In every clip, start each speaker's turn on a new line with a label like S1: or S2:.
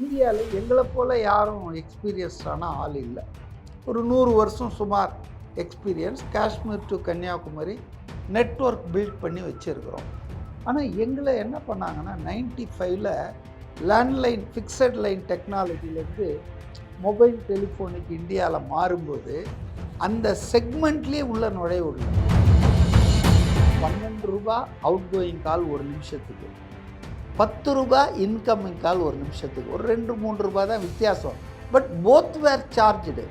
S1: இந்தியாவில் எங்களை போல் யாரும் எக்ஸ்பீரியன்ஸ்டான ஆள் இல்லை. ஒரு நூறு வருஷம் சுமார் experience Kashmir to Kanyakumari network build பண்ணி வச்சுருக்கிறோம். ஆனால் எங்களை என்ன பண்ணாங்கன்னா நைன்டி ஃபைவ்ல லேண்ட்லைன் ஃபிக்ஸட் லைன் டெக்னாலஜிலேருந்து மொபைல் டெலிஃபோனுக்கு இந்தியாவில் மாறும்போது அந்த செக்மெண்ட்லேயே உள்ள நுழைய விடல பன்னெண்டு ரூபா அவுட் கோயிங் கால் ஒரு நிமிஷத்துக்கு. பத்து ரூபா இன்கமிங் கால் ஒரு நிமிஷத்துக்கு. ஒரு ரெண்டு மூன்று ரூபாய் தான் வித்தியாசம். But both were charged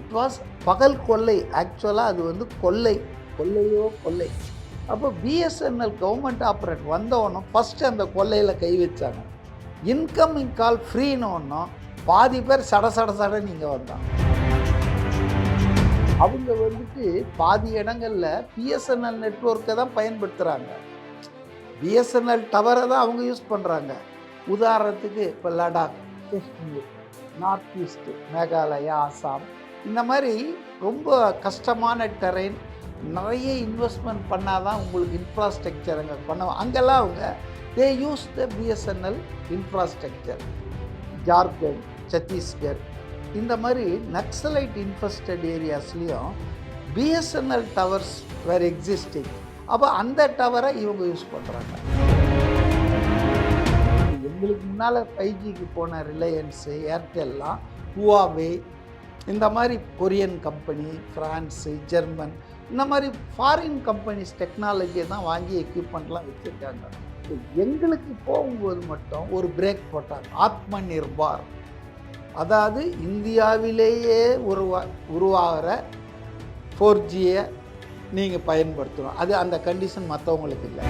S1: it was பகல் கொள்ளை. ஆக்சுவலாக அது வந்து கொள்ளை. கொள்ளையோ கொள்ளை. அப்போ பிஎஸ்என்எல் கவர்மெண்ட் ஆப்ரேட் வந்தவொன்னும் ஃபஸ்ட்டு அந்த கொள்ளையில் கை வச்சாங்க. இன்கமிங் கால் ஃப்ரீன்னு ஒன்றும் பாதி பேர் சட சட சட நீங்கள் வந்தாங்க. அவங்க வந்துட்டு பாதி இடங்களில் பிஎஸ்என்எல் நெட்வொர்க்கை தான் பயன்படுத்துகிறாங்க பிஎஸ்என்எல் டவரை தான் அவங்க யூஸ் பண்ணுறாங்க உதாரணத்துக்கு இப்போ லடாக் காஷ்மீர் நார்த் ஈஸ்ட்டு மேகாலயா ஆசாம். இந்த மாதிரி ரொம்ப கஷ்டமான டெரெயின் நிறைய இன்வெஸ்ட்மெண்ட் பண்ணால் தான் உங்களுக்கு இன்ஃப்ராஸ்ட்ரக்சர் அங்கே பண்ண அங்கெல்லாம் அவங்க they use the BSNL infrastructure Jharkhand Chhattisgarh இந்த மாதிரி நக்சலைட் இன்ஃபெஸ்டட் ஏரியாஸ்லேயும் பிஎஸ்என்எல் டவர்ஸ் வேர் எக்ஸிஸ்டிங் அப்போ அந்த டவரை இவங்க யூஸ் பண்ணுறாங்க எங்களுக்கு முன்னால் ஃபைவ் ஜிக்கு போன ரிலையன்ஸு ஏர்டெல்லாம் ஹுவாவே இந்த மாதிரி கொரியன் கம்பெனி ஃப்ரான்ஸு ஜெர்மன் இந்த மாதிரி ஃபாரின் கம்பெனிஸ் டெக்னாலஜியை தான் வாங்கி எக்யூப்மெண்ட்லாம் வச்சுருக்காங்க. எங்களுக்கு போகும்போது மட்டும் ஒரு பிரேக் போட்டாங்க. ஆத்ம நிர்பார் அதாவது இந்தியாவிலேயே உருவா உருவாகிற ஃபோர் ஜியை நீங்கள் பயன்படுத்தணும். அது அந்த கண்டிஷன் மற்றவங்களுக்கு இல்லை.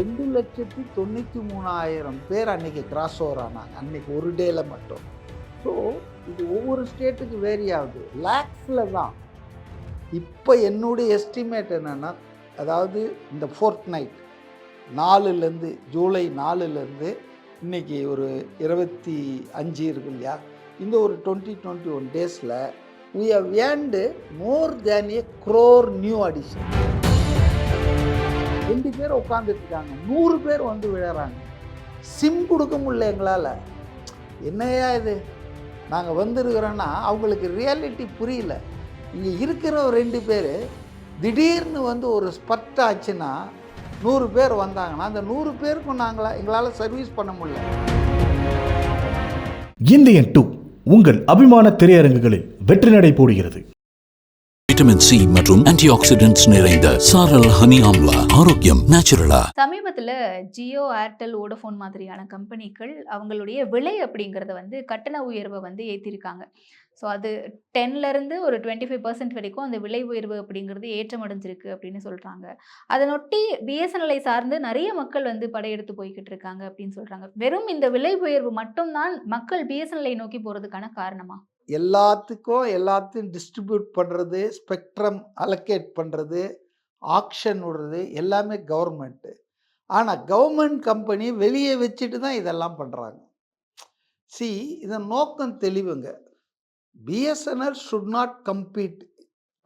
S1: ரெண்டு லட்சத்தி தொண்ணூற்றி மூணாயிரம் பேர் அன்றைக்கி கிராஸ் ஓவர் ஆனாங்க. அன்றைக்கி ஒரு டேயில் மட்டும். ஸோ இது ஒவ்வொரு ஸ்டேட்டுக்கு வேரி ஆகுது. லேக்ஸில் தான். இப்போ என்னுடைய எஸ்டிமேட் என்னென்னா அதாவது இந்த ஃபோர்த் நைட் நாலுலேருந்து ஜூலை நாலுலேருந்து இன்றைக்கி ஒரு இருபத்தி அஞ்சு இருக்கு இல்லையா? இந்த ஒரு டுவெண்ட்டி டுவெண்ட்டி ஒன் டேஸில் we have earned more than a crore new addition ரெண்டு பேர் உட்காந்துட்டு இருக்காங்க. நூறு பேர் வந்து விழுறாங்க. சிம் கொடுக்க முடியல எங்களால். என்னையா இது? நாங்கள் வந்துருக்கிறோன்னா அவங்களுக்கு ரியாலிட்டி புரியல. இங்கே இருக்கிற ரெண்டு பேர் திடீர்னு வந்து ஒரு ஸ்பட் ஆச்சுன்னா நூறு பேர் வந்தாங்கன்னா அந்த நூறு பேருக்கும் நாங்களா எங்களால் சர்வீஸ் பண்ண முடியல.
S2: இந்தியன் டூ உங்கள் அபிமான திரையரங்குகளில் வெற்றி நடை போடுகிறது.
S3: விட்டமின் சி மற்றும் ஆன்டி ஆக்சிடென்ட்ஸ் நிறைந்த சாரல் ஹனி ஆம்லா ஆரோக்கியம் நேச்சுரலா
S4: சமீபத்தில் ஜியோ ஏர்டெல் வோடஃபோன் மாதிரியான கம்பெனிகள் அவங்களுடைய விலை அப்படிங்கிறத வந்து கட்டண உயர்வை வந்து ஏற்றிருக்காங்க ஸோ அது டென்லேருந்து ஒரு டுவெண்ட்டி ஃபைவ் பர்சன்ட் வரைக்கும் அந்த விலை உயர்வு அப்படிங்கிறது ஏற்றமடைஞ்சிருக்கு அப்படின்னு சொல்கிறாங்க அதனொட்டி பிஎஸ்என்எல்ஐ சார்ந்து நிறைய மக்கள் வந்து படையெடுத்து போய்கிட்டு இருக்காங்க அப்படின்னு சொல்கிறாங்க வெறும் இந்த விலை உயர்வு மட்டும்தான் மக்கள் பிஎஸ்என்எல்ஐ நோக்கி போகிறதுக்கான காரணமா?
S1: எல்லாத்துக்கும் எல்லாத்தையும் டிஸ்ட்ரிபியூட் பண்ணுறது ஸ்பெக்ட்ரம் அலோகேட் பண்ணுறது ஆக்ஷன் விடுறது எல்லாமே கவர்மெண்ட்டு ஆனால் கவர்மெண்ட் கம்பெனி வெளியே வச்சுட்டு தான் இதெல்லாம் பண்ணுறாங்க சி இதன் நோக்கம் தெளிவுங்க. BSNL should not compete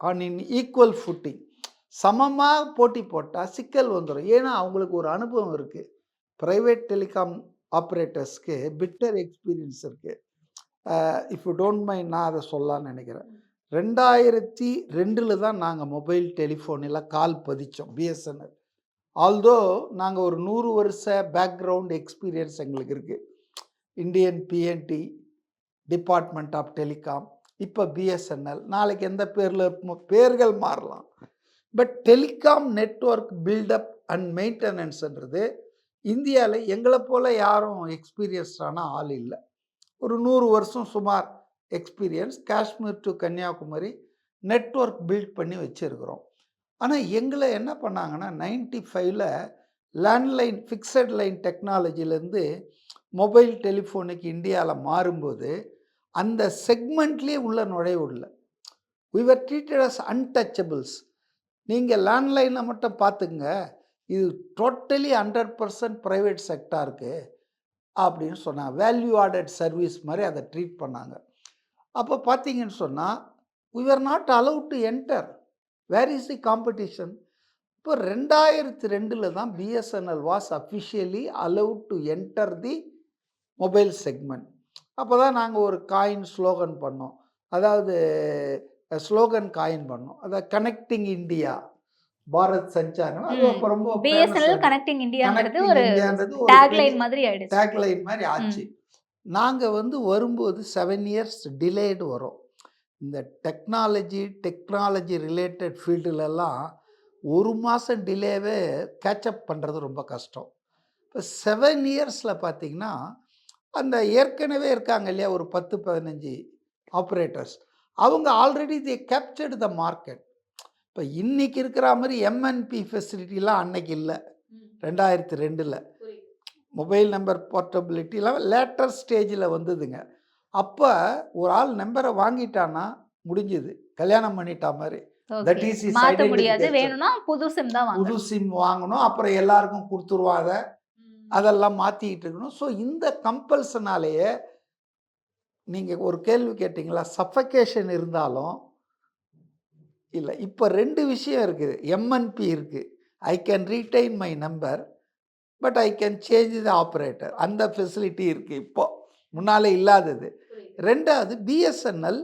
S1: on in equal footing சமமாக போட்டி போட்டால் சிக்கல் வந்துடும் ஏன்னா அவங்களுக்கு ஒரு அனுபவம் இருக்குது ப்ரைவேட் டெலிகாம் ஆப்ரேட்டர்ஸ்க்கு பிட்டர் எக்ஸ்பீரியன்ஸ் இருக்குது இஃப் யூ டோன்ட் மைண்ட் நான் அதை சொல்லலாம்னு நினைக்கிறேன். ரெண்டாயிரத்தி ரெண்டில் தான் நாங்கள் மொபைல் டெலிஃபோனில் கால் பதித்தோம் பிஎஸ்என்எல் ஆல்தோ நாங்கள் ஒரு நூறு வருஷ பேக்ரவுண்ட் எக்ஸ்பீரியன்ஸ் எங்களுக்கு இருக்குது Indian P and T department of telecom இப்போ பிஎஸ்என்எல் நாளைக்கு எந்த பேரில் பேர்கள் மாறலாம். But telecom network buildup and மெயின்டெனன்ஸ்ன்றது இந்தியாவில் எங்களை போல் யாரும் எக்ஸ்பீரியன்ஸ்டான ஆள் இல்லை. ஒரு நூறு வருஷம் சுமார் experience Kashmir to Kanyakumari network build பண்ணி வச்சுருக்கிறோம். ஆனால் எங்களை என்ன பண்ணாங்கன்னா நைன்டி ஃபைவ்ல லேண்ட்லைன் ஃபிக்ஸட் லைன் டெக்னாலஜிலேருந்து மொபைல் டெலிஃபோனுக்கு இந்தியாவில் மாறும்போது அந்த செக்மெண்ட்லேயே உள்ள நுழைய விடல we ட்ரீட்டட் அஸ் அன்டச்சபிள்ஸ் நீங்கள் லேண்ட்லைனை மட்டும் பார்த்துங்க இது டோட்டலி ஹண்ட்ரட் பர்சன்ட் ப்ரைவேட் செக்டாருக்கு அப்படின்னு சொன்னாங்க வேல்யூ ஆடட் சர்வீஸ் மாதிரி அதை ட்ரீட் பண்ணாங்க. அப்போ பார்த்தீங்கன்னு சொன்னால் we're not allowed to enter where is the competition இப்போ ரெண்டாயிரத்தி ரெண்டில் தான் BSNL was officially allowed to enter the mobile segment அப்போ தான் நாங்கள் ஒரு காயின் ஸ்லோகன் பண்ணோம். அதாவது ஸ்லோகன் காயின் பண்ணோம். அதாவது கனெக்டிங் இந்தியா பாரத் சஞ்சாரம். அது. அப்போ ரொம்ப
S4: பிஎஸ்என்எல் கனெக்டிங் இந்தியாங்கிறது ஒரு டேக்லைன் மாதிரி ஆயிடுச்சு.
S1: டேக்லைன் மாதிரி ஆச்சு. நாங்கள் வந்து வரும்போது செவன் இயர்ஸ் டிலேடு வரும். இந்த டெக்னாலஜி டெக்னாலஜி ரிலேட்டட் ஃபீல்டுலலாம் ஒரு மாதம் டிலேவே கேட்சப் பண்ணுறது ரொம்ப கஷ்டம். இப்போ செவன் இயர்ஸில் பார்த்தீங்கன்னா அந்த ஏற்கனவே இருக்காங்க இல்லையா ஒரு பத்து பதினஞ்சு ஆப்ரேட்டர்ஸ் அவங்க already the captured the market இப்போ இன்னைக்கு இருக்கிற மாதிரி எம்என்பி ஃபெசிலிட்டிலாம் அன்னைக்கு இல்லை. ரெண்டாயிரத்தி ரெண்டில். மொபைல் நம்பர் போர்ட்டபிலிட்டிலாம் லேட்டர் ஸ்டேஜில் வந்ததுங்க. அப்போ ஒரு ஆள் நம்பரை வாங்கிட்டான்னா முடிஞ்சுது. கல்யாணம் பண்ணிட்டா மாதிரி. Identification.
S4: வேணும்னா புது சிம் தான்
S1: புது
S4: வாங்கணும்.
S1: சிம் வாங்கணும். அப்புறம் எல்லாருக்கும் கொடுத்துருவான் அதை. அதெல்லாம் மாற்றிக்கிட்டு இருக்கணும். ஸோ இந்த கம்பல்சனாலேயே நீங்கள் ஒரு கேள்வி கேட்டிங்களா? சஃபகேஷன் இருந்தாலும் இல்லை இப்போ ரெண்டு விஷயம் இருக்குது. எம்என்பி இருக்குது I can retain my number but I can change the operator அந்த ஃபெசிலிட்டி இருக்குது இப்போ. முன்னாலே இல்லாதது. ரெண்டாவது பிஎஸ்என்எல்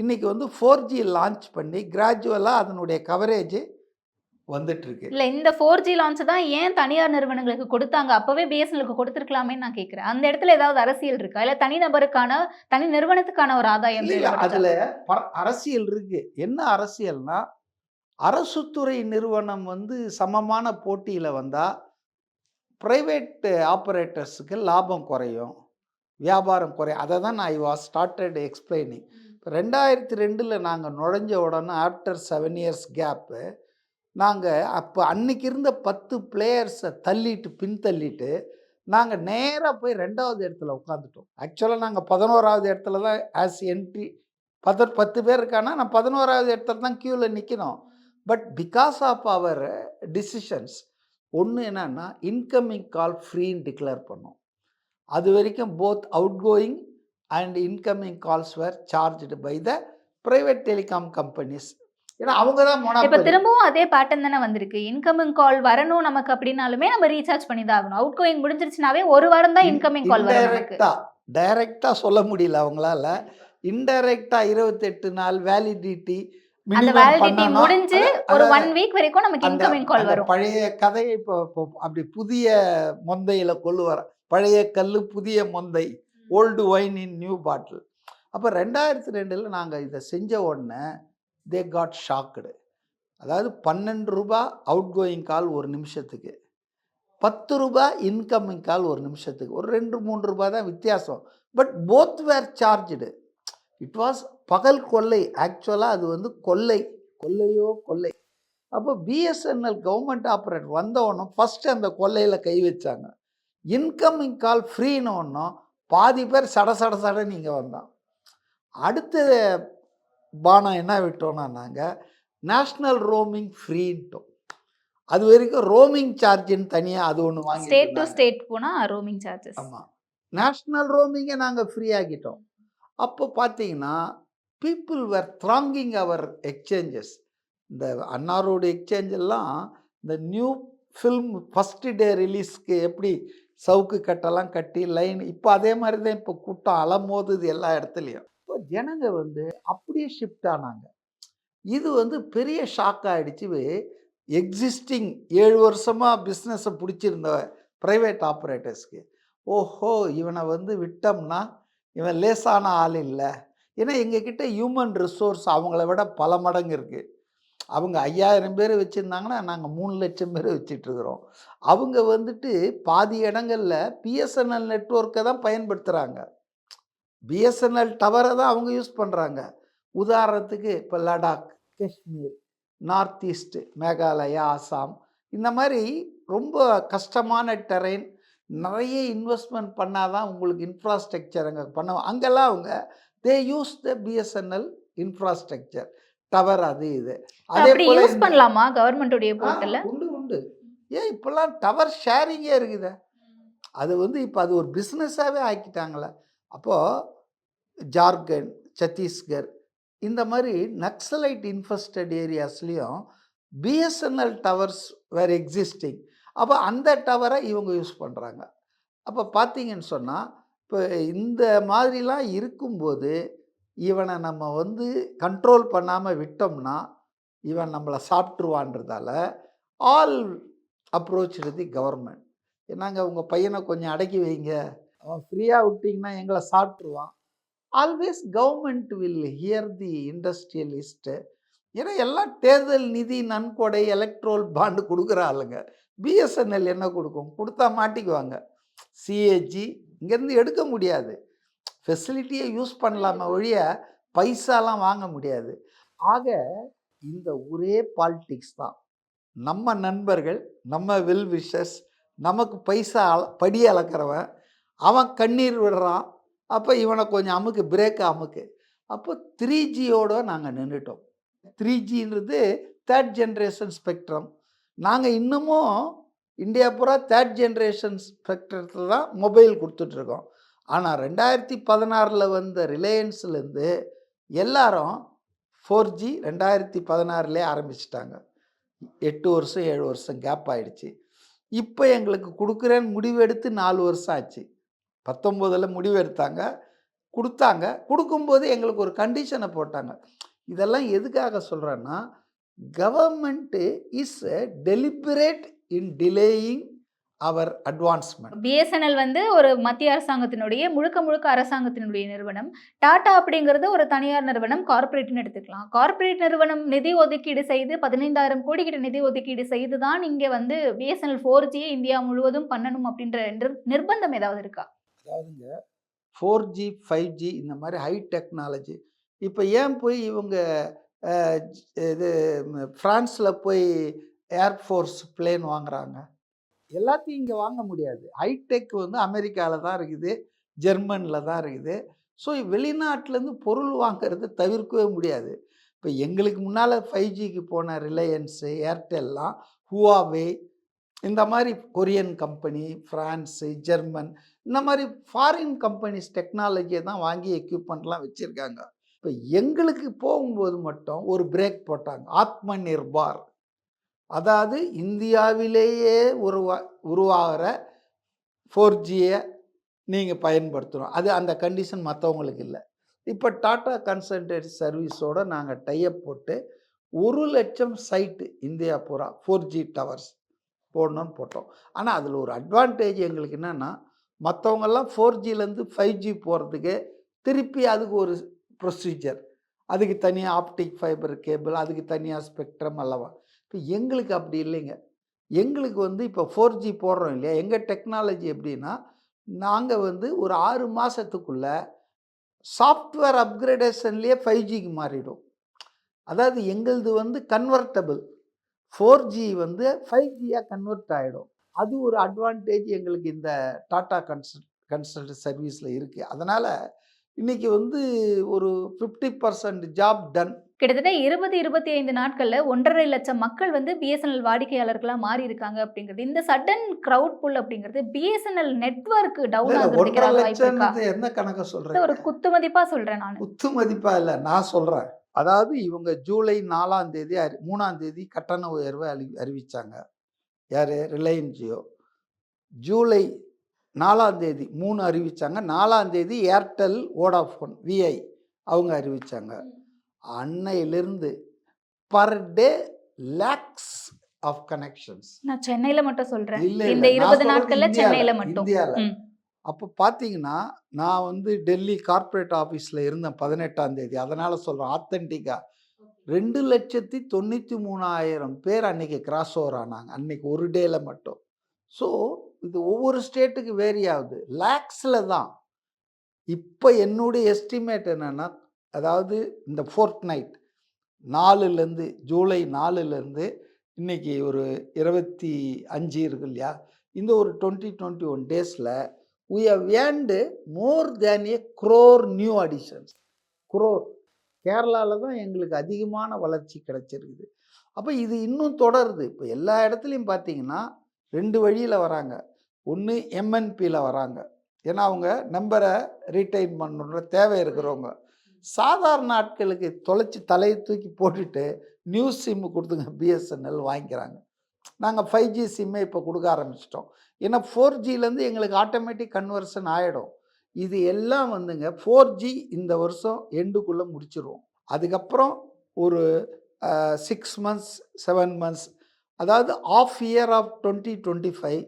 S1: இன்னைக்கு வந்து ஃபோர் ஜி லான்ச் பண்ணி கிராஜுவலாக அதனுடைய கவரேஜ் வந்துட்டுருக்கு.
S4: இல்ல இந்த ஃபோர் ஜி லான்ச் தான் ஏன் தனியார் நிறுவனங்களுக்கு கொடுத்தாங்க? அப்பவே பிஎஸ்என்எலுக்கு கொடுத்துருக்கலாமே நான் கேக்குறேன். அந்த இடத்துல ஏதாவது அரசியல் இருக்கா? இல்ல தனி நபருக்கான தனி நிறுவனத்துக்கான ஒரு ஆதாயம்
S1: இல்ல? அதுல அரசியல் இருக்கு. என்ன அரசியல்னா அரசுத்துறை நிறுவனம் வந்து சமமான போட்டியில வந்தா பிரைவேட் ஆப்ரேட்டர்ஸுக்கு லாபம் குறையும். வியாபாரம் குறையும் அதை தான் நான் ஐ வாஸ் ஸ்டார்டட் எக்ஸ்பிளைனிங் இப்போ ரெண்டாயிரத்தி ரெண்டில் நாங்கள் நுழைஞ்ச உடனே ஆஃப்டர் செவன் இயர்ஸ் கேப்பு நாங்கள் அப்போ அன்னைக்கு இருந்த பத்து பிளேயர்ஸை தள்ளிட்டு பின்தள்ளிட்டு நாங்கள் நேராக போய் ரெண்டாவது இடத்துல உட்காந்துட்டோம் ஆக்சுவலாக நாங்கள் பதினோராவது இடத்துல தான் ஆஸ் என்ட்ரி பத்து பத்து பேர் இருக்கானா நான் பதினோராவது இடத்துல தான் க்யூவில் நிற்கணும் but because of our decisions ஒன்று என்னன்னா இன்கமிங் கால் ஃப்ரீன்னு டிக்ளேர் பண்ணோம். அது வரைக்கும் both outgoing and incoming calls were charged by the private telecom companies ஏன்னா அவங்க தான்
S4: இப்ப. திரும்பவும் அதே பேட்டர்ன் தானே வந்திருக்கு. இன்கமிங் கால் வரணும் நமக்கு அப்படின்னாலுமே நம்ம ரீசார்ஜ் பண்ணி தான் ஆகணும். அவுட் கோயிங் முடிஞ்சிருச்சுனாவே ஒரு வாரம் தான் இன்கமிங் கால்
S1: இன்டைரக்டா டைரக்டா சொல்ல முடியல அவங்களால. இன்டைரக்டா இருபத்தெட்டு நாள் வேலிடிட்டி
S4: அந்த வேலிடிட்டி முடிஞ்சு ஒரு ஒன் வீக் வரைக்கும் நமக்கு இன்கமிங் கால் வரும்.
S1: பழைய கதையை இப்போ அப்படி புதிய மொந்தையில கொண்டு வர பழைய கல் புதிய மொந்தை old wine in new bottle அப்போ ரெண்டாயிரத்தி ரெண்டில் நாங்கள் இதை செஞ்ச உடனே தே காட் ஷாக்குடு அதாவது பன்னெண்டு ரூபாய் அவுட் கோயிங் கால் ஒரு நிமிஷத்துக்கு. பத்து ரூபாய் இன்கமிங் கால் ஒரு நிமிஷத்துக்கு. ஒரு ரெண்டு மூணு ரூபாய் தான் வித்தியாசம். But both were charged it was பகல் கொள்ளை. ஆக்சுவலாக அது வந்து கொள்ளை. கொள்ளையோ கொள்ளை. அப்போ பிஎஸ்என்எல் கவர்மெண்ட் ஆப்ரேட்டர் வந்தவொன்னும் ஃபஸ்ட்டு அந்த கொள்ளையில் கை வச்சாங்க. இன்கமிங் கால் ஃப்ரீன்னு ஒன்றும் பாதி பேர் சட சட சட நீங்கள் வந்தான். அடுத்த பானம் என்ன விட்டோம்னா நாங்கள் நேஷ்னல் ரோமிங் ஃப்ரீன்ட்டோம் அது வரைக்கும் ரோமிங் சார்ஜின்னு தனியாக அது ஒன்று வாங்கி
S4: ஸ்டேட் டு ஸ்டேட் போனா ரோமிங் சார்ஜஸ்
S1: ஆமாம் நேஷ்னல் ரோமிங்கை நாங்கள் ஃப்ரீ ஆக்கிட்டோம். அப்போ பார்த்தீங்கன்னா people were thronging our exchanges இந்த அன்னாரோட எக்ஸ்சேஞ்ச் எல்லாம் இந்த நியூ ஃபில்ம் ஃபஸ்ட்டு டே ரிலீஸ்க்கு எப்படி சவுக்கு கட்டெல்லாம் கட்டி லைன் இப்போ அதே மாதிரி தான் இப்போ கூட்டம் அலமோதுது எல்லா இடத்துலையும். இப்போ ஜனங்க வந்து அப்படியே ஷிஃப்ட் ஆனாங்க. இது வந்து பெரிய ஷாக் ஆகிடுச்சு எக்ஸிஸ்டிங் ஏழு வருஷமாக பிஸ்னஸை பிடிச்சிருந்த ப்ரைவேட் ஆப்ரேட்டர்ஸ்க்கு ஓஹோ! இவனை வந்து விட்டோம்னா இவன் லேசான ஆள் இல்லை. ஏன்னா எங்ககிட்ட ஹியூமன் ரிசோர்ஸ் அவங்கள விட பல மடங்கு இருக்குது அவங்க ஐயாயிரம் பேர் வச்சுருந்தாங்கன்னா நாங்கள் மூணு லட்சம் பேர் வச்சிட்ருக்குறோம் அவங்க வந்துட்டு பாதி இடங்களில் பிஎஸ்என்எல் நெட்ஒர்க்கை தான் பயன்படுத்துகிறாங்க பிஎஸ்என்எல் டவரை தான் அவங்க யூஸ் பண்ணுறாங்க உதாரணத்துக்கு இப்போ லடாக் காஷ்மீர் நார்த் ஈஸ்ட் மேகாலயா ஆசாம் இந்த மாதிரி ரொம்ப கஷ்டமான டெரெயின் நிறைய இன்வெஸ்ட்மெண்ட் பண்ணாதான் உங்களுக்கு இன்ஃப்ராஸ்ட்ரக்சர் அங்கே பண்ண அங்கெல்லாம் அவங்க they use the BSNL infrastructure tower அது இது.
S4: அப்படி
S1: போல
S4: யூஸ் பண்ணலாமா கவர்மெண்ட்டுடைய போர்ட்டல்ல
S1: உண்டு உண்டு. ஏன் இப்போல்லாம் டவர் ஷேரிங்கே இருக்குதே? அது வந்து இப்போ அது ஒரு பிஸ்னஸாகவே ஆக்கிட்டாங்களே. அப்போது ஜார்க்கண்ட் சத்தீஸ்கர் இந்த மாதிரி நக்சலைட் இன்ஃபெஸ்டட் ஏரியாஸ்லேயும் பிஎஸ்என்எல் டவர்ஸ் வேர் எக்ஸிஸ்டிங் அப்போ அந்த டவரை இவங்க யூஸ் பண்ணுறாங்க அப்போ பார்த்தீங்கன்னு சொன்னால் இப்போ இந்த மாதிரிலாம் இருக்கும்போது இவனை நம்ம வந்து கண்ட்ரோல் பண்ணாமல் விட்டோம்னா இவன் நம்மளை சாப்பிட்ருவான்றதால ஆல் அப்ரோச் தி கவர்மெண்ட் என்னங்க உங்கள் பையனை கொஞ்சம் அடக்கி வைங்க. அவன் ஃப்ரீயாக விட்டிங்கன்னா எங்களை சாப்பிட்ருவான் always government will hear the industrialist ஏன்னா எல்லாம் தேர்தல் நிதி நன்கொடை எலக்ட்ரோல் பாண்டு கொடுக்குற ஆளுங்க. பிஎஸ்என்எல் என்ன கொடுக்கும்? கொடுத்தா மாட்டிக்குவாங்க. சிஏஜி இங்கேருந்து எடுக்க முடியாது. ஃபெசிலிட்டியை யூஸ் பண்ணலாமே ஒழிய பைசாலாம் வாங்க முடியாது. ஆக இந்த ஒரே பாலிட்டிக்ஸ் தான். நம்ம நண்பர்கள் நம்ம வெல் விஷஸ் நமக்கு பைசா படி அளக்கிறவன் அவன் கண்ணீர் விடுறான். அப்போ இவனை கொஞ்சம் அமுக்கு பிரேக் அமுக்கு. அப்போ த்ரீ ஜியோட நாங்கள் நின்றுட்டோம் த்ரீ ஜின்றது தேர்ட் ஜென்ரேஷன் ஸ்பெக்ட்ரம் நாங்கள் இன்னமும் இந்தியா பூரா தேர்ட் ஜென்ரேஷன் ஸ்பெக்ட்ரத்தில் தான் மொபைல் கொடுத்துட்ருக்கோம். ஆனால் ரெண்டாயிரத்தி பதினாறில் வந்த ரிலையன்ஸ்லேருந்து எல்லாரும் ஃபோர் ஜி ரெண்டாயிரத்தி பதினாறுலே ஆரம்பிச்சிட்டாங்க. எட்டு வருஷம் ஏழு வருஷம் கேப் ஆகிடுச்சு இப்போ எங்களுக்கு கொடுக்குறேன்னு முடிவெடுத்து நாலு வருஷம் ஆச்சு. பத்தொம்போதில் முடிவு எடுத்தாங்க. கொடுத்தாங்க. கொடுக்கும்போது எங்களுக்கு ஒரு கண்டிஷனை போட்டாங்க. இதெல்லாம் எதுக்காக சொல்கிறேன்னா government is deliberate in delaying our advancement
S4: BSNL வந்து ஒரு மத்திய அரசாங்கத்தினுடைய முழுக்க முழுக்க அரசாங்கத்தினுடைய நிறுவனம். டாடா அப்படிங்கிறது ஒரு தனியார் நிறுவனம் கார்ப்பரேட்னு எடுத்துக்கலாம். கார்பரேட் நிறுவனம் நிதி ஒதுக்கீடு செய்து பதினைந்தாயிரம் கோடி கிட்ட நிதி ஒதுக்கீடு செய்து தான் இங்கே வந்து பிஎஸ்என்எல் ஃபோர் ஜியை இந்தியா முழுவதும் பண்ணணும் அப்படின்ற நிர்பந்தம் ஏதாவது இருக்கா?
S1: அதாவதுங்க ஃபோர் ஜி ஃபைவ் ஜி இந்த மாதிரி ஹை டெக்னாலஜி இப்போ ஏன் போய் இவங்க இது ஃப்ரான்ஸில் போய் ஏர்ஃபோர்ஸ் பிளேன் வாங்குறாங்க? எல்லாத்தையும் இங்கே வாங்க முடியாது. ஹைடெக் வந்து அமெரிக்காவில் தான் இருக்குது ஜெர்மனில் தான் இருக்குது. ஸோ வெளிநாட்டிலேருந்து பொருள் வாங்கிறது தவிர்க்கவே முடியாது. இப்போ எங்களுக்கு முன்னால் ஃபைவ் ஜிக்கு போன ரிலையன்ஸு ஏர்டெல்லாம் ஹுவாவே இந்த மாதிரி கொரியன் கம்பெனி ஃப்ரான்ஸு ஜெர்மன் இந்த மாதிரி ஃபாரின் கம்பெனிஸ் டெக்னாலஜியை தான் வாங்கி எக்யூப்மெண்ட்லாம் வச்சுருக்காங்க. இப்போ எங்களுக்கு போகும்போது மட்டும் ஒரு பிரேக் போட்டாங்க. ஆத்ம நிர்பார் அதாவது இந்தியாவிலேயே உருவா உருவாகிற ஃபோர் ஜியை நீங்கள் பயன்படுத்தணும். அது அந்த கண்டிஷன் மற்றவங்களுக்கு இல்லை. இப்போ டாடா கன்சன்ட்ரேட் சர்வீஸோட நாங்கள் டைப் போட்டு ஒரு லட்சம் சைட்டு இந்தியா பூரா ஃபோர் ஜி டவர்ஸ் போடணும்னு போட்டோம். ஆனால் அதில் ஒரு அட்வான்டேஜ் எங்களுக்கு என்னென்னா மற்றவங்கெல்லாம் ஃபோர் ஜிலேருந்து ஃபைவ் ஜி போகிறதுக்கு திருப்பி அதுக்கு ஒரு ப்ரொசீஜர் அதுக்கு தனியாக ஆப்டிக் ஃபைபர் கேபிள் அதுக்கு தனியாக ஸ்பெக்ட்ரம் அல்லவா. இப்போ எங்களுக்கு அப்படி இல்லைங்க. எங்களுக்கு வந்து இப்போ ஃபோர் ஜி போடுறோம் இல்லையா? எங்கள் டெக்னாலஜி எப்படின்னா நாங்கள் வந்து ஒரு ஆறு மாதத்துக்குள்ளே சாஃப்ட்வேர் அப்கிரேடேஷன்லேயே ஃபைவ் ஜிக்கு மாறிடும். அதாவது எங்களுது வந்து கன்வெர்ட்டபிள் ஃபோர் ஜி வந்து ஃபைவ் ஜியாக கன்வெர்ட் ஆகிடும் அது ஒரு அட்வான்டேஜ் எங்களுக்கு இந்த டாடா கன்சல் கன்சல்ட் சர்வீஸில் இருக்குது அதனால் இன்றைக்கி வந்து ஒரு ஃபிஃப்டி பர்சன்ட் ஜாப் டன்
S4: கிட்டத்தட்ட இருபது இருபத்தி ஐந்து நாட்கள்ல ஒன்றரை லட்சம் மக்கள் வந்து பிஎஸ்என்எல் வாடிக்கையாளர்களா மாறி இருக்காங்க அப்படிங்கிறது. இந்த சடன் கிரவுட் புல் அப்படிங்கிறது பிஎஸ்என்எல் நெட்வொர்க் டவுன்
S1: என்ன கணக்க
S4: இல்ல,
S1: சொல்கிறேன்
S4: ஒரு குத்து மதிப்பா சொல்றேன் நான்.
S1: குத்து மதிப்பா இல்லை நான் சொல்கிறேன் அதாவது இவங்க ஜூலை நாலாம் தேதி அறி மூணாம் தேதி கட்டண உயர்வை அறி அறிவித்தாங்க யார்? ரிலையன்ஸ் ஜியோ. ஜூலை நாலாம் தேதி மூணு அறிவித்தாங்க நாலாம் தேதி ஏர்டெல் வோடாஃபோன் விஐ அவங்க அறிவித்தாங்க அன்னையிலிருந்து per day lakhs of connections.
S4: நான் சென்னையில மட்டும் சொல்றேன்.
S1: இல்ல
S4: இந்த இருபது நாட்கள்ல சென்னையில மட்டும்.
S1: அப்போ பார்த்தீங்கன்னா நான் வந்து டெல்லி கார்ப்பரேட் ஆஃபீஸில் இருந்தேன் பதினெட்டாம் தேதி. அதனால் சொல்கிறேன் ஆத்தென்டிக்காக ரெண்டு லட்சத்தி தொண்ணூற்றி மூணாயிரம் பேர் அன்னைக்கு கிராஸ் ஓவர் ஆனாங்க. அன்னைக்கு ஒரு டேல மட்டும். ஸோ இது ஒவ்வொரு ஸ்டேட்டுக்கு வேரி ஆகுது. லேக்ஸில் தான். இப்போ என்னுடைய எஸ்டிமேட் என்னென்னா அதாவது இந்த ஃபோர்த் நைட் நாலுலேருந்து ஜூலை நாலுலேருந்து இன்னைக்கு ஒரு இருபத்தி அஞ்சு இருக்கு இல்லையா? இந்த ஒரு டுவெண்ட்டி டுவெண்ட்டி ஒன் டேஸில் we have earned more than a crore new additions crore கேரளாவில் தான் எங்களுக்கு அதிகமான வளர்ச்சி கிடைச்சிருக்குது. அப்போ இது இன்னும் தொடருது. இப்போ எல்லா இடத்துலையும் பார்த்தீங்கன்னா ரெண்டு வழியில் வராங்க. ஒன்று எம்என்பியில் வராங்க. ஏன்னா அவங்க நம்பரை ரீட்டைன் பண்ணுற தேவை இருக்கிறவங்க. சாதாரண ஆட்களுக்கு தொலைச்சி தலையை தூக்கி போட்டுட்டு நியூஸ் சிம்மு கொடுத்துங்க பிஎஸ்என்எல் வாங்கிக்கிறாங்க. நாங்கள் ஃபைவ் ஜி சிம்மை இப்போ கொடுக்க ஆரம்பிச்சிட்டோம். ஏன்னா ஃபோர் ஜிலேருந்து எங்களுக்கு ஆட்டோமேட்டிக் கன்வர்ஷன் ஆகிடும் இது எல்லாம் வந்துங்க ஃபோர் ஜி இந்த வருஷம் எண்டுக்குள்ளே முடிச்சிருவோம். அதுக்கப்புறம் ஒரு சிக்ஸ் மந்த்ஸ் செவன் மந்த்ஸ் அதாவது half year of twenty twenty five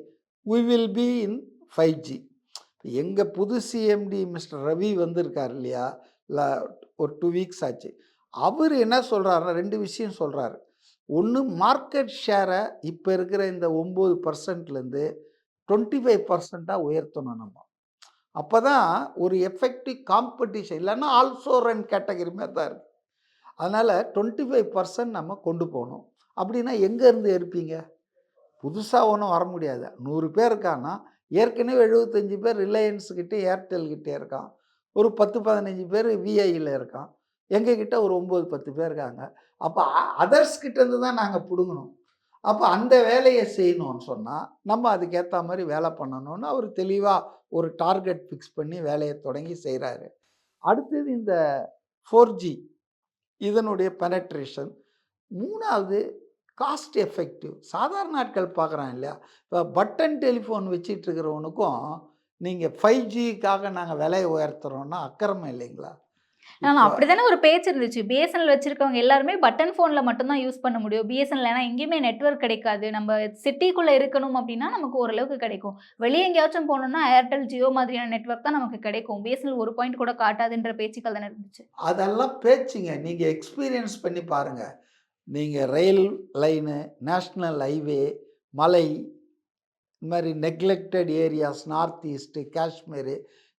S1: we will be in five G எங்கள் புது சிஎம்டி மிஸ்டர் ரவி வந்திருக்கார் இல்லையா? ஒரு டூ வீக்ஸ் ஆச்சு. அவர் என்ன சொல்கிறாருன்னா ரெண்டு விஷயம் சொல்கிறாரு ஒன்று மார்க்கெட் ஷேரை இப்போ இருக்கிற இந்த ஒம்பது பர்சன்ட்லேருந்து டுவெண்ட்டி ஃபைவ் பர்சண்ட்டாக உயர்த்தணும் நம்ம. அப்போ தான் ஒரு எஃபெக்டிவ் காம்படிஷன் இல்லைன்னா ஆல்சோ ரன் கேட்டகரி மாதிரி தான் இருக்குது அதனால் டுவெண்ட்டி ஃபைவ் பர்சன்ட் நம்ம கொண்டு போகணும். அப்படின்னா எங்கேருந்து இருப்பீங்க புதுசாக ஒன்றும் வர முடியாது. நூறு பேர் இருக்கான்னா ஏற்கனவே எழுபத்தஞ்சு பேர் ரிலையன்ஸுக்கிட்டே ஏர்டெல்கிட்டே இருக்கான். ஒரு பத்து பதினஞ்சு பேர் விஐயில் இருக்கான். எங்ககிட்ட ஒரு ஒம்பது பத்து பேர் இருக்காங்க. அப்போ அதர்ஸ் கிட்டேருந்து தான் நாங்கள் பிடுங்கணும். அப்போ அந்த வேலையை செய்யணும்னு சொன்னால் நம்ம அதுக்கேற்ற மாதிரி வேலை பண்ணணும்னு அவர் தெளிவாக ஒரு டார்கெட் ஃபிக்ஸ் பண்ணி வேலையை தொடங்கி செய்கிறாரு அடுத்தது இந்த ஃபோர் ஜி இதனுடைய பெனட்ரேஷன் மூணாவது காஸ்ட் எஃபெக்டிவ் சாதாரண ஆட்கள் பார்க்குறான் இல்லையா? இப்போ பட்டன் டெலிஃபோன் வச்சிட்டு இருக்கிறவனுக்கும் நீங்கள் ஃபைவ் ஜிக்காக நாங்கள் விலையை உயர்த்துறோன்னா அக்கிரமம் இல்லைங்களா?
S4: அப்படிதானே ஒரு பேச்சு இருந்துச்சு? பிஎஸ்என்எல் வச்சிருக்கவங்க எல்லாருமே பட்டன் ஃபோன்ல மட்டும்தான் யூஸ் பண்ண முடியும். பிஎஸ்என்எல் ஏன்னா எங்கேயுமே நெட்வொர்க் கிடைக்காது. நம்ம சிட்டிக்குள்ள இருக்கணும் அப்படின்னா நமக்கு ஓரளவுக்கு கிடைக்கும். வெளியே எங்கேயாச்சும் போகணும்னா ஏர்டெல் ஜியோ மாதிரியான நெட்வொர்க் தான் நமக்கு கிடைக்கும். பிஎஸ்என்எல் ஒரு பாயிண்ட் கூட காட்டாதுன்ற பேச்சுக்கள் தானே இருந்துச்சு.
S1: அதெல்லாம் பேச்சுங்க. நீங்கள் எக்ஸ்பீரியன்ஸ் பண்ணி பாருங்கள் நீங்கள் ரயில் லைனு நேஷ்னல் ஹைவே மலை இந்த மாதிரி neglected areas north east Kashmir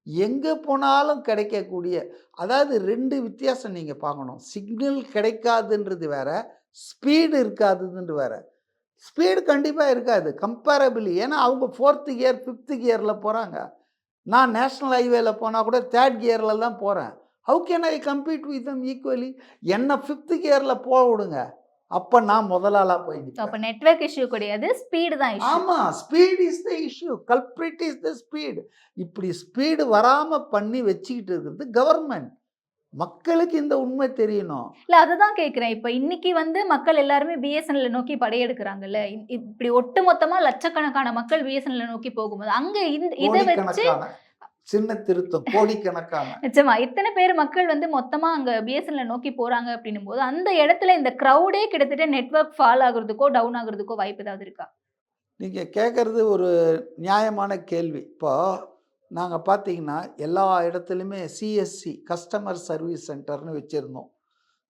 S1: எங்கே போனாலும் கிடைக்கக்கூடிய அதாவது ரெண்டு வித்தியாசம் நீங்கள் பார்க்கணும். சிக்னல் கிடைக்காதுன்றது வேற ஸ்பீடு இருக்காதுன்றது வேற. ஸ்பீடு கண்டிப்பாக இருக்காது கம்பேரபிள். ஏன்னா அவங்க ஃபோர்த்து கியர் ஃபிஃப்த்து கியரில் போகிறாங்க நான் நேஷ்னல் ஹைவேல போனால் கூட தேர்ட் கியரில் தான் போகிறேன் how can I compete with them equally என்னை ஃபிஃப்த்து கியரில் போக விடுங்க. அப்போ நான் முதலாளாக போய்
S4: அப்ப நெட்வொர்க் இஷ்யூ கிடையாது ஸ்பீடு தான் இஷ்யூ
S1: ஆமா speed is the issue culprit is the speed இப்படி ஸ்பீடு வராம பண்ணி வச்சுக்கிட்டு இருக்கிறது கவர்மெண்ட் மக்களுக்கு இந்த உண்மை தெரியணும்.
S4: இல்ல அதுதான் கேக்குறேன். இப்ப இன்னைக்கு வந்து மக்கள் எல்லாருமே பிஎஸ்என்எல் நோக்கி படையெடுக்கிறாங்கல்ல. இப்படி ஒட்டு மொத்தமா லட்சக்கணக்கான மக்கள் பிஎஸ்என்எல் நோக்கி போகும்போது அங்க இந்த இதை வச்சு
S1: சின்ன திருத்தம் கோடிக்கணக்கான.
S4: நிச்சயமா. இத்தனை பேர் மக்கள் வந்து மொத்தமா அங்க பிஎஸ்என்எல் நோக்கி போறாங்க அப்படின்னும் போது அந்த இடத்துல இந்த க்ரௌடே கிட்டத்தட்ட நெட்வொர்க் ஃபால் ஆகுறதுக்கோ டவுன் ஆகுறதுக்கோ வாய்ப்பு ஏதாவது இருக்கா?
S1: நீங்க கேட்கறது ஒரு நியாயமான கேள்வி. இப்போ நாங்க பார்த்தீங்கன்னா எல்லா இடத்துலையுமே சிஎஸ்சி கஸ்டமர் சர்வீஸ் சென்டர்னு வச்சுருந்தோம்.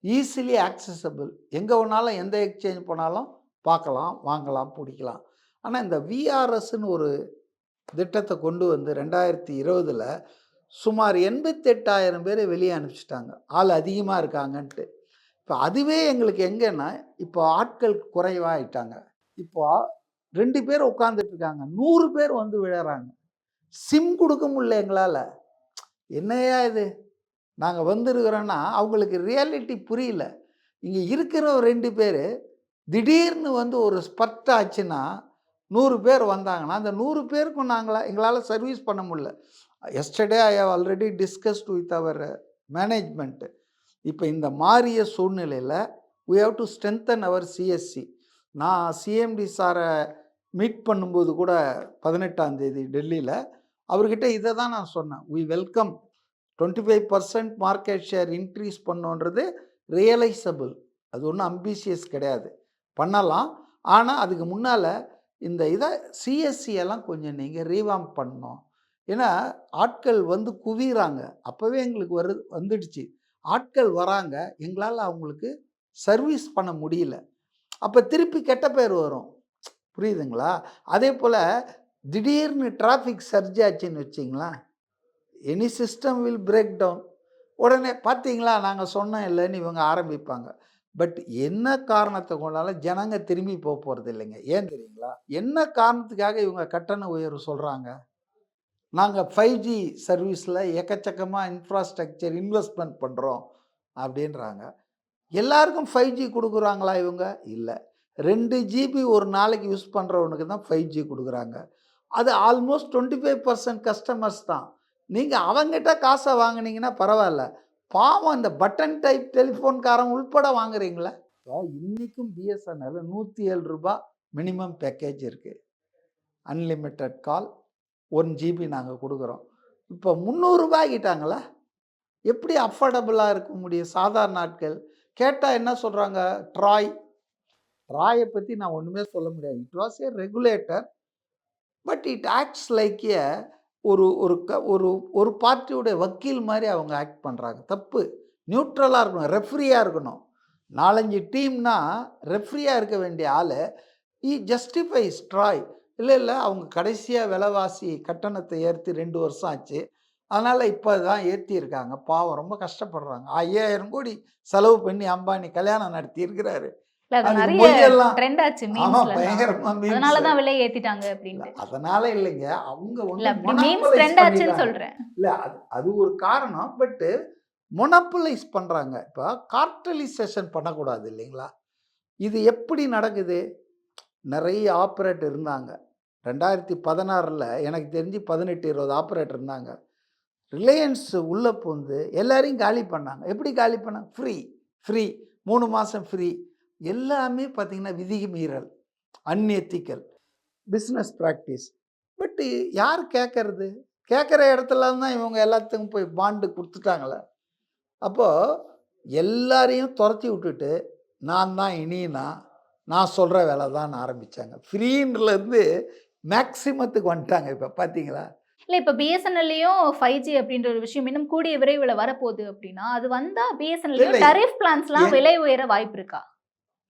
S1: ஈஸிலி ஆக்சசபிள் எங்கே வேணாலும் எந்த எக்ஸ்சேஞ்ச் போனாலும் பார்க்கலாம் வாங்கலாம் பிடிக்கலாம். ஆனால் இந்த விஆர்எஸ்ன்னு ஒரு திட்டத்தை கொண்டு வந்து ரெண்டாயிரத்தி இருபதில் சுமார் எண்பத்தெட்டாயிரம் பேரை வெளியே அனுப்பிச்சிட்டாங்க. ஆள் அதிகமாக இருக்காங்கன்ட்டு. இப்போ அதுவே எங்களுக்கு எங்கன்னா இப்போ ஆட்கள் குறைவாகிட்டாங்க இப்போ ரெண்டு பேர் உட்காந்துட்டு இருக்காங்க. நூறு பேர் வந்து விழறாங்க. சிம் கொடுக்க முடியல எங்களால். என்னையா இது? நாங்கள் வந்திருக்கிறோன்னா அவங்களுக்கு ரியாலிட்டி புரியல. இங்கே இருக்கிற ரெண்டு பேர் திடீர்னு வந்து ஒரு ஸ்பர்ட் ஆச்சுன்னா நூறு பேர் வந்தாங்கன்னா அந்த நூறு பேருக்கும் நாங்களாம் எங்களால் சர்வீஸ் பண்ண முடியல. Yesterday I have already discussed with our management இப்போ இந்த மாறிய சூழ்நிலையில் we have to strengthen our CSC நான் சிஎம்டி சாரை மீட் பண்ணும்போது கூட பதினெட்டாம் தேதி டெல்லியில் அவர்கிட்ட இதை தான் நான் சொன்னேன். We welcome twenty five percent market share increase பண்ணோன்றது realisable அது ஒன்றும் அம்பிஷியஸ் கிடையாது. பண்ணலாம். ஆனால் அதுக்கு முன்னால் இந்த இதை சிஎஸ்சி எல்லாம் கொஞ்சம் நீங்கள் ரீவாம் பண்ணணும். ஏன்னா ஆட்கள் வந்து குவிகிறாங்க அப்போவே எங்களுக்கு வரு வந்துடுச்சு. ஆட்கள் வராங்க. எங்களால் அவங்களுக்கு சர்வீஸ் பண்ண முடியல. அப்போ திருப்பி கெட்ட பேர் வரும். புரியுதுங்களா? அதே போல் திடீர்னு டிராஃபிக் சர்ஜ் ஆச்சுன்னு வச்சிங்களேன். Any system will break down உடனே பார்த்தீங்களா? நாங்கள் சொன்னோம் இல்லைன்னு இவங்க ஆரம்பிப்பாங்க. பட் என்ன காரணத்தை கொண்டாலும் ஜனங்க திரும்பி போக போகிறது இல்லைங்க. ஏன் தெரியுங்களா? என்ன காரணத்துக்காக இவங்க கட்டண உயர்வு சொல்கிறாங்க நாங்கள் ஃபைவ் ஜி சர்வீஸில் எக்கச்சக்கமாக இன்ஃப்ராஸ்ட்ரக்சர் இன்வெஸ்ட்மெண்ட் பண்ணுறோம் அப்படின்றாங்க. எல்லாருக்கும் ஃபைவ் ஜி கொடுக்குறாங்களா இவங்க? இல்லை. ரெண்டு ஜிபி ஒரு நாளைக்கு யூஸ் பண்ணுறவனுக்கு தான் ஃபைவ் ஜி கொடுக்குறாங்க. அது almost twenty five percent customers தான். நீங்கள் அவங்ககிட்ட காசை வாங்குனீங்கன்னா பரவாயில்ல. பாவம் இந்த பட்டன் டைப் டெலிஃபோன்காரன் உள்பட வாங்குறீங்களா? இப்போ இன்றைக்கும் பிஎஸ்என்எல் நூற்றி ஏழு ரூபாய் மினிமம் பேக்கேஜ் இருக்குது அன்லிமிட்டெட் கால் ஒன் ஜிபி நாங்கள் கொடுக்குறோம். இப்போ முந்நூறுரூபா ஆகிட்டாங்களா எப்படி அஃபோர்டபுளாக இருக்க முடியும்? சாதாரண ஆட்கள். கேட்டால் என்ன சொல்கிறாங்க ட்ராய் ட்ராயை பற்றி நான் ஒன்றுமே சொல்ல முடியாது. It was a regulator but it acts like a ஒரு ஒரு க ஒரு ஒரு பார்ட்டியோடைய வக்கீல் மாதிரி அவங்க ஆக்ட் பண்ணுறாங்க தப்பு. நியூட்ரலாக இருக்கணும். ரெஃப்ரியாக இருக்கணும். நாலஞ்சு டீம்னா ரெஃப்ரியாக இருக்க வேண்டிய ஆள் இ ஜஸ்டிஃபை ஸ்ட்ராய் இல்லை இல்லை அவங்க கடைசியாக விலைவாசி கட்டணத்தை ஏற்றி ரெண்டு வருஷம் ஆச்சு. அதனால் இப்போ தான் ஏற்றிருக்காங்க பாவம் ரொம்ப கஷ்டப்படுறாங்க. ஐயாயிரம் கோடி செலவு பண்ணி அம்பானி கல்யாணம் நடத்தியிருக்கிறாரு. இருக்கிறாரு
S4: இல்ல அது
S1: அதுக்கு
S4: நிறைய
S1: மொழியெல்லாம்.
S4: ட்ரெண்ட் ஆச்சு
S1: ஆமா
S4: மீம்ஸ்ல
S1: பயங்கரமா memes.
S4: அதனால தான் விலை ஏத்திட்டாங்க அப்படின்ட்டு.
S1: அதனால இல்லைங்க. அவங்க பண்ணிடுறாங்க.
S4: சொல்றேன்.
S1: இல்ல அது ஒரு காரணம். பட்டு மொனப்புலைஸ் பண்றாங்க. இப்போ கார்டலைசேஷன் பண்ணக்கூடாது இல்லைங்களா? இது எப்படி நடக்குது? நிறைய ஆப்ரேட்டர் இருந்தாங்க. ரெண்டாயிரத்தி பதினாறில் எனக்கு தெரிஞ்சு பதினெட்டு இருபது ஆப்ரேட்டர் இருந்தாங்க. ரிலையன்ஸ் உள்ளே பூந்து எல்லாரையும் காலி பண்ணாங்க. எப்படி காலி பண்ணாங்க ஃப்ரீ ஃப்ரீ மூணு மாதம் ஃப்ரீ எல்லாமே பார்த்தீங்கன்னா விதிக்கு மீறல் அன்எத்திக்கல் பிஸ்னஸ் ப்ராக்டிஸ் பட்டு யார் கேட்கறது கேட்குற இடத்துல தான் இவங்க எல்லாத்துக்கும் போய் பாண்டு கொடுத்துட்டாங்களே. அப்போது எல்லாரையும் துரத்தி விட்டுட்டு நான் தான் இனினா நான் சொல்கிற வேலை தான் ஆரம்பித்தாங்க ஃப்ரீன்றலேருந்து மேக்சிமத்துக்கு வந்துட்டாங்க இப்போ பார்த்தீங்களா?
S4: இல்ல இப்ப பிஎஸ்என்எல்லையும் ஃபைவ் ஜி அப்படின்ற ஒரு விஷயம் இன்னும் கூடிய விரைவில் வரப்போகுது அப்படின்னா அது வந்தா
S1: இல்ல,
S4: பிஎஸ்என்எல் டரிஃப் பிளான்ஸ்லாம் விலை உயர வாய்ப்பு இருக்கா?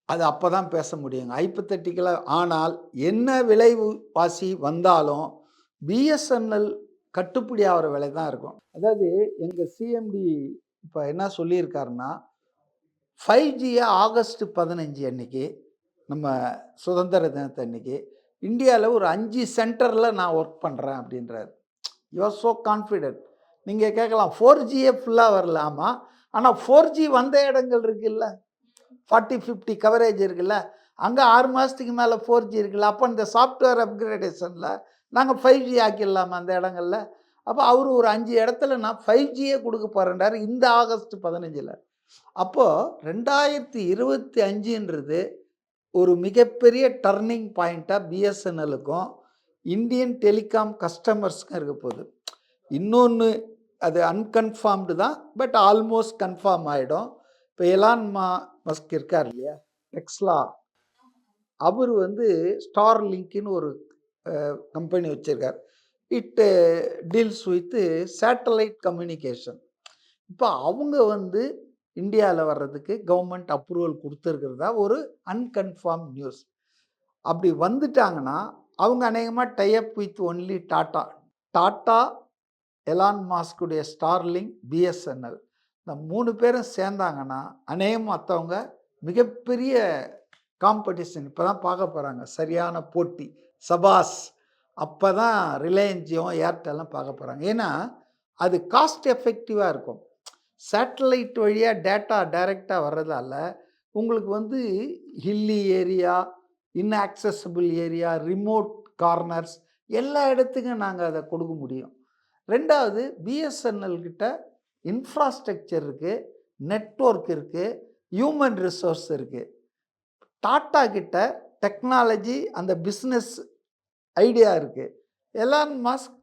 S1: அது அப்போ தான் பேச முடியுங்க. ஐப்பத்தட்டிக்கலாக ஆனால் என்ன விலைவாசி வந்தாலும் பிஎஸ்என்எல் கட்டுப்படி ஆகிற விலை தான் இருக்கும். அதாவது எங்கள் சிஎம்டி இப்போ என்ன சொல்லியிருக்காருன்னா ஃபைவ் ஜியை ஆகஸ்ட் பதினஞ்சு அன்னைக்கு நம்ம சுதந்திர தினத்தை அன்னைக்கு இந்தியாவில் ஒரு அஞ்சு சென்டரில் நான் ஒர்க் பண்ணுறேன் அப்படின்றார். யூஆர் ஸோ கான்ஃபிடென்ட் நீங்கள் கேட்கலாம் ஃபோர் ஜியே ஃபுல்லாக வரலாமா ஆனால் ஃபோர் ஜி வந்த இடங்கள் இருக்குல்ல. ஃபார்ட்டி ஃபிஃப்டி கவரேஜ் இருக்குல்ல அங்கே ஆறு மாதத்துக்கு மேலே ஃபோர் ஜி இருக்குல்ல அப்போ இந்த சாஃப்ட்வேர் அப்கிரேடேஷனில் நாங்கள் ஃபைவ் ஜி ஆக்கிடலாமா அந்த இடங்கள்ல? அப்போ அவர் ஒரு அஞ்சு இடத்துல நான் ஃபைவ் ஜியே கொடுக்க போகிறேன்றார் இந்த ஆகஸ்ட் பதினஞ்சில். அப்போது ரெண்டாயிரத்தி இருபத்தி அஞ்சுன்றது ஒரு மிகப்பெரிய டர்னிங் பாயிண்ட்டாக பிஎஸ்என்எலுக்கும் இந்தியன் டெலிகாம் கஸ்டமர்ஸ்க்கும் இருக்க போகுது. இன்னொன்று அது அன்கன்ஃபார்ம்டு தான் பட் ஆல்மோஸ்ட் கன்ஃபார்ம் ஆகிடும் இப்போ எலான் மா மஸ்க் இருக்கார் இல்லையா? டெக்ஸ்லா அவர் வந்து ஸ்டார் லிங்க்னு ஒரு கம்பெனி வச்சுருக்கார். It deals with satellite communication இப்போ அவங்க வந்து இந்தியாவில் வர்றதுக்கு கவர்மெண்ட் அப்ரூவல் கொடுத்துருக்கிறதா ஒரு அன்கன்ஃபார்ம் நியூஸ் அப்படி வந்துட்டாங்கன்னா அவங்க அநேகமாக tie up with only Tata Tata Elon மாஸ்குடைய Starlink BSNL இந்த மூணு பேரும் சேர்ந்தாங்கன்னா அநேகம் மற்றவங்க மிகப்பெரிய காம்படிஷன் இப்போ தான் பார்க்க போகிறாங்க சரியான போட்டி சபாஸ். அப்போ தான் ரிலையன்ஸையும் ஏர்டெல்லாம் பார்க்க போகிறாங்க ஏன்னா அது காஸ்ட் எஃபெக்டிவாக இருக்கும். சேட்டலைட் வழியாக டேட்டா டைரெக்டாக வர்றதால உங்களுக்கு வந்து hilly area inaccessible area remote corners எல்லா இடத்துக்கும் நாங்கள் அதை கொடுக்க முடியும். ரெண்டாவது பிஎஸ்என்எல் கிட்ட இன்ஃப்ராஸ்ட்ரக்சர் இருக்குது நெட்வொர்க் இருக்குது ஹியூமன் ரிசோர்ஸ் இருக்குது டாட்டா கிட்ட டெக்னாலஜி அந்த பிஸ்னஸ் ஐடியா இருக்குது எலான் மாஸ்க்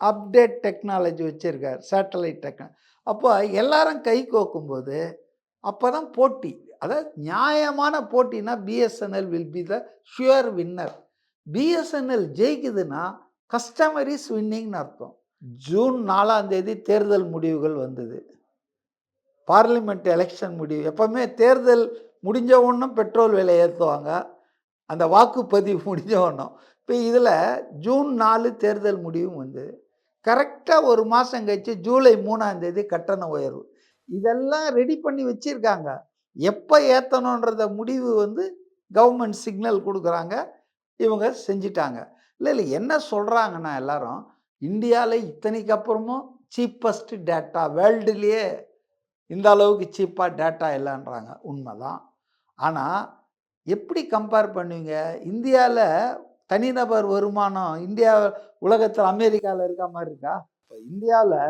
S1: அப்டேட் டெக்னாலஜி வச்சுருக்கார் சேட்டலைட் டெக்னா அப்போ எல்லாரும் கை கோக்கும்போது அப்போ தான் போட்டி. அதாவது நியாயமான போட்டினா BSNL will be the sure winner BSNL ஜெயிக்குதுன்னா customer is வின்னிங்னு அர்த்தம். ஜூன் நாலாம் தேதி தேர்தல் முடிவுகள் வந்தது. பார்லிமெண்ட் எலெக்ஷன் முடிவு. எப்போவுமே தேர்தல் முடிஞ்ச ஒன்றும் பெட்ரோல் விலை ஏற்றுவாங்க அந்த வாக்குப்பதிவு முடிஞ்ச ஒன்றும் இப்போ இதில் ஜூன் நாலு தேர்தல் முடிவும் வந்தது கரெக்டாக ஒரு மாதம் கழிச்சு ஜூலை மூணாம் தேதி கட்டண உயர்வு. இதெல்லாம் ரெடி பண்ணி வச்சுருக்காங்க. எப்போ ஏற்றணுன்றத முடிவு வந்து கவர்மெண்ட் சிக்னல் கொடுக்குறாங்க. இவங்க செஞ்சிட்டாங்க. இல்லை இல்லை என்ன சொல்கிறாங்கன்னா எல்லாரும் இந்தியாவில் இத்தனைக்கு அப்புறமும் சீப்பஸ்ட் டேட்டா வேர்ல்டுலேயே இந்த அளவுக்கு சீப்பாக டேட்டா இல்லைன்றாங்க. உண்மைதான். ஆனால் எப்படி கம்பேர் பண்ணுவீங்க? இந்தியாவில் தனிநபர் வருமானம் இந்தியா உலகத்தில் அமெரிக்காவில் இருக்க மாதிரி இருக்கா? இப்போ இந்தியாவில்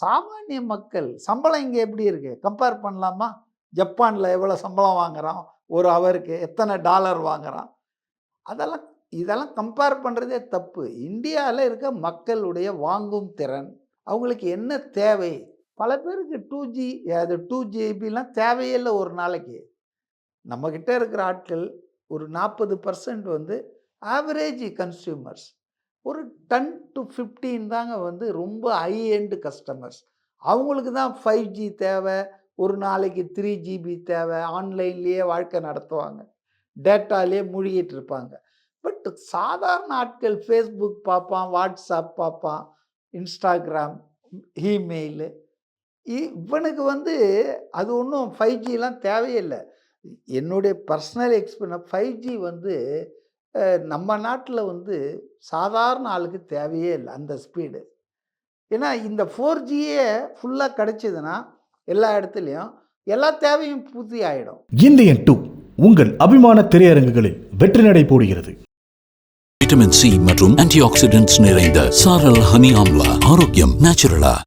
S1: சாமானிய மக்கள் சம்பளம் இங்கே எப்படி இருக்குது கம்பேர் பண்ணலாமா? ஜப்பானில் எவ்வளோ சம்பளம் வாங்குறான்? ஒரு அவருக்கு எத்தனை டாலர் வாங்குறான்? அதெல்லாம் இதெல்லாம் கம்பேர் பண்ணுறதே தப்பு. இந்தியாவில் இருக்க மக்களுடைய வாங்கும் திறன் அவங்களுக்கு என்ன தேவை? பல பேருக்கு டூ ஜி அது டூ ஜிபிலாம் தேவையே இல்லை ஒரு நாளைக்கு. நம்மக்கிட்ட இருக்கிற ஆட்கள் ஒரு நாற்பது பர்சன்ட் வந்து ஆவரேஜ் கன்சியூமர்ஸ் ஒரு டென் டு ஃபிஃப்டீன் தாங்க வந்து ரொம்ப ஹை எண்டு கஸ்டமர்ஸ் அவங்களுக்கு தான் ஃபைவ் ஜி தேவை ஒரு நாளைக்கு த்ரீ ஜிபி தேவை ஆன்லைன்லேயே வாழ்க்கை நடத்துவாங்க. டேட்டாலேயே மூழ்கிட்டு இருப்பாங்க. பட் சாதாரண ஆட்கள் ஃபேஸ்புக் பார்ப்பான் வாட்ஸ்அப் பார்ப்பான் இன்ஸ்டாகிராம் இமெயிலு இவனுக்கு வந்து அது ஒன்றும் ஃபைவ் ஜிலாம் தேவையில்லை என்னுடைய பர்சனல் எக்ஸ்பீரியன்ஸ் ஃபைவ் ஜி வந்து நம்ம நாட்டில் வந்து சாதாரண ஆளுக்கு தேவையே இல்லை அந்த ஸ்பீடு ஏன்னா இந்த ஃபோர் ஜியே ஃபுல்லாக கிடச்சிதுன்னா எல்லா இடத்துலையும் எல்லா தேவையும் பூர்த்தி ஆகிடும்
S2: இந்தியன் டூ உங்கள் அபிமான திரையரங்குகளில் வெற்றி நடை போடுகிறது.
S3: விட்டமின் சி மற்றும் ஆன்டி ஆக்சிடென்ட்ஸ் நிறைந்த சாரல் ஹனி ஆம்லா. ஆரோக்கியம் நேச்சுரலா